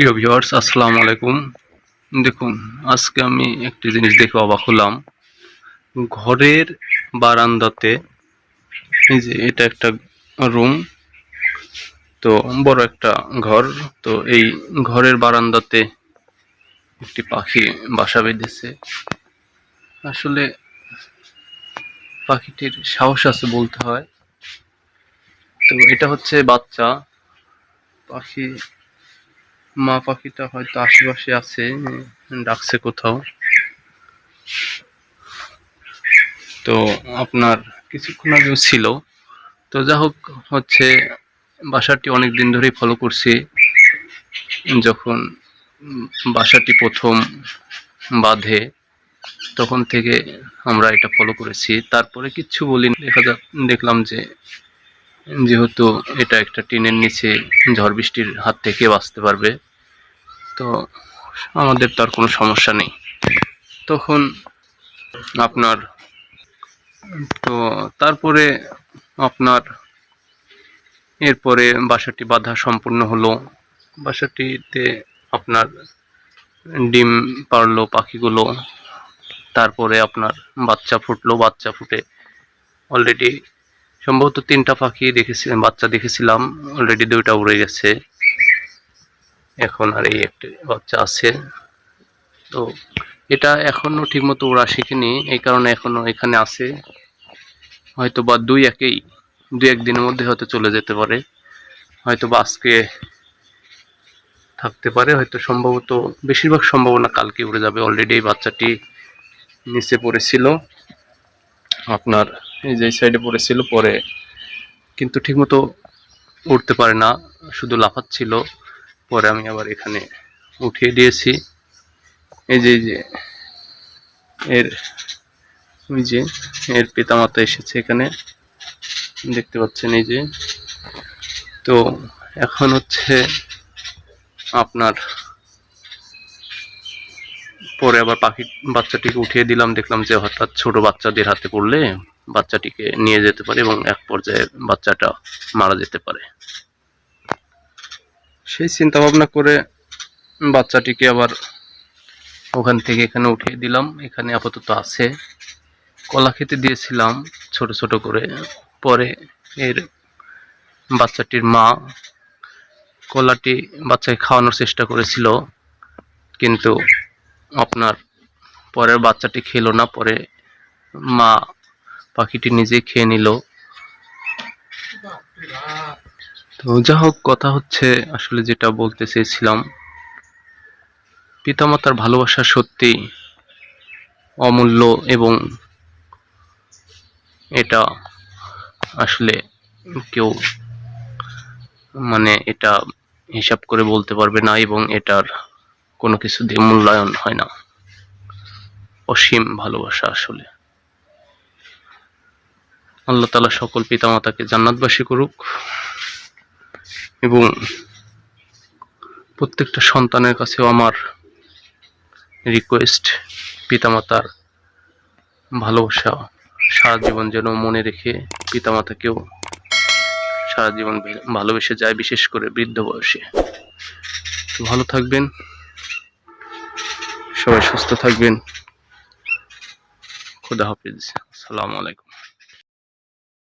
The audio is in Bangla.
প্রিয় ভিউয়ার্স আসসালামু আলাইকুম। দেখুন, আজকে আমি একটি জিনিস দেখে অবাক হলাম। ঘরের বারান্দাতে, এই যে এটা একটা রুম তো বড় একটা ঘর, তো এই ঘরের বারান্দাতে একটি পাখি বাসা বেঁধেছে। আসলে পাখিটির সাহস আছে বলতে হয়। তো এটা হচ্ছে বাচ্চা। পাখি মা পাখিটা হয়তো আশেপাশে আছে, ডাকছে কোথাও। তো আপনার কিছুক্ষণ আগেও ছিল। তো যা হোক, হচ্ছে বাসাটি অনেক দিন ধরেই ফলো করছি। যখন বাসাটি প্রথম বাঁধে, তখন থেকে আমরা এটা ফলো করেছি। তারপরে কিচ্ছু বলি দেখা যা দেখলাম যে যেহেতু এটা একটা টিনের নিচে ঝড় বৃষ্টির হাত থেকে বাঁচতে পারবে। তো আমাদের তো আর কোনো সমস্যা নেই। তখন আপনার, তো তারপরে আপনার, এরপরে বাসাটি বাঁধা সম্পূর্ণ হলো। বাসাটিতে আপনার ডিম পারল পাখিগুলো। তারপরে আপনার বাচ্চা ফুটলো, বাচ্চা ফুটে অলরেডি সম্ভবত তিনটা পাখি দেখেছিলাম বাচ্চা দেখেছিলাম অলরেডি দুইটা উড়ে গেছে। এখন আর এই একটা বাচ্চা আছে। তো এটা এখনও ঠিকমতো ওরা শিখেনি, এই কারণে এখনও এখানে আছে। হয়তো বা দুই একেই দুই একদিনের মধ্যে হয়তো চলে যেতে পারে। হয়তো বা আজকে থাকতে পারে, হয়তো সম্ভবত বেশিরভাগ সম্ভাবনা কালকে উড়ে যাবে। অলরেডি এই বাচ্চাটি নিচে পড়েছিল। আপনার এই যে সাইডে পড়েছিল, পরে কিন্তু ঠিকমতো উঠতে পারে না, শুধু লাফাচ্ছিল। পরে আমি আবার এখানে উঠিয়ে দিয়েছি। এই যে যে, এর, ওই যে, এর পিতামাতা এসেছে এখানে। দেখতে পাচ্ছেন এই যে। তো এখন হচ্ছে আপনার পরে আবার পাখি, বাচ্চাটিকে উঠিয়ে দিলাম। দেখলাম যে হঠাৎ ছোট বাচ্চাদের হাতে পড়লে বাচ্চাটিকে নিয়ে যেতে পারে এবং এক পর্যায়ে বাচ্চাটা মারা যেতে পারে। সেই চিন্তা ভাবনা করে বাচ্চাটিকে আবার ওখান থেকে এখানে উঠিয়ে দিলাম। এখানে আপাতত আছে। কলা খেতে দিয়েছিলাম ছোট ছোট করে। পরে এর বাচ্চাটির মা কলাটি বাচ্চাকে খাওয়ানোর চেষ্টা করেছিল। কিন্তু আপনার পরের বাচ্চাটি খেলো না। পরে মা পাখিটি নিজে খেয়ে নিল। তো যা হোক কথা হচ্ছে আসলে যেটা বলতে চেয়েছিলাম, পিতামাতার ভালোবাসা সত্যি অমূল্য এবং এটা আসলে কেউ মানে এটা হিসাব করে বলতে পারবে না এবং এটার কোনো কিছু দিয়ে মূল্যায়ন হয় না। অসীম ভালোবাসা আসলে। আল্লাহ তালা সকল পিতামাতাকে জান্নাতবাসী করুক। এবং প্রত্যেকটা সন্তানের কাছেও আমার রিকোয়েস্ট পিতামাতার ভালোবাসা, সারা জীবন যেন মনে রেখে পিতামাতাকেও সারা জীবন ভালোবেসে যায়, বিশেষ করে বৃদ্ধ বয়সে। তো ভালো থাকবেন। সবাই সুস্থ থাকবেন। খুদা হাফিজ। আসসালামু আলাইকুম।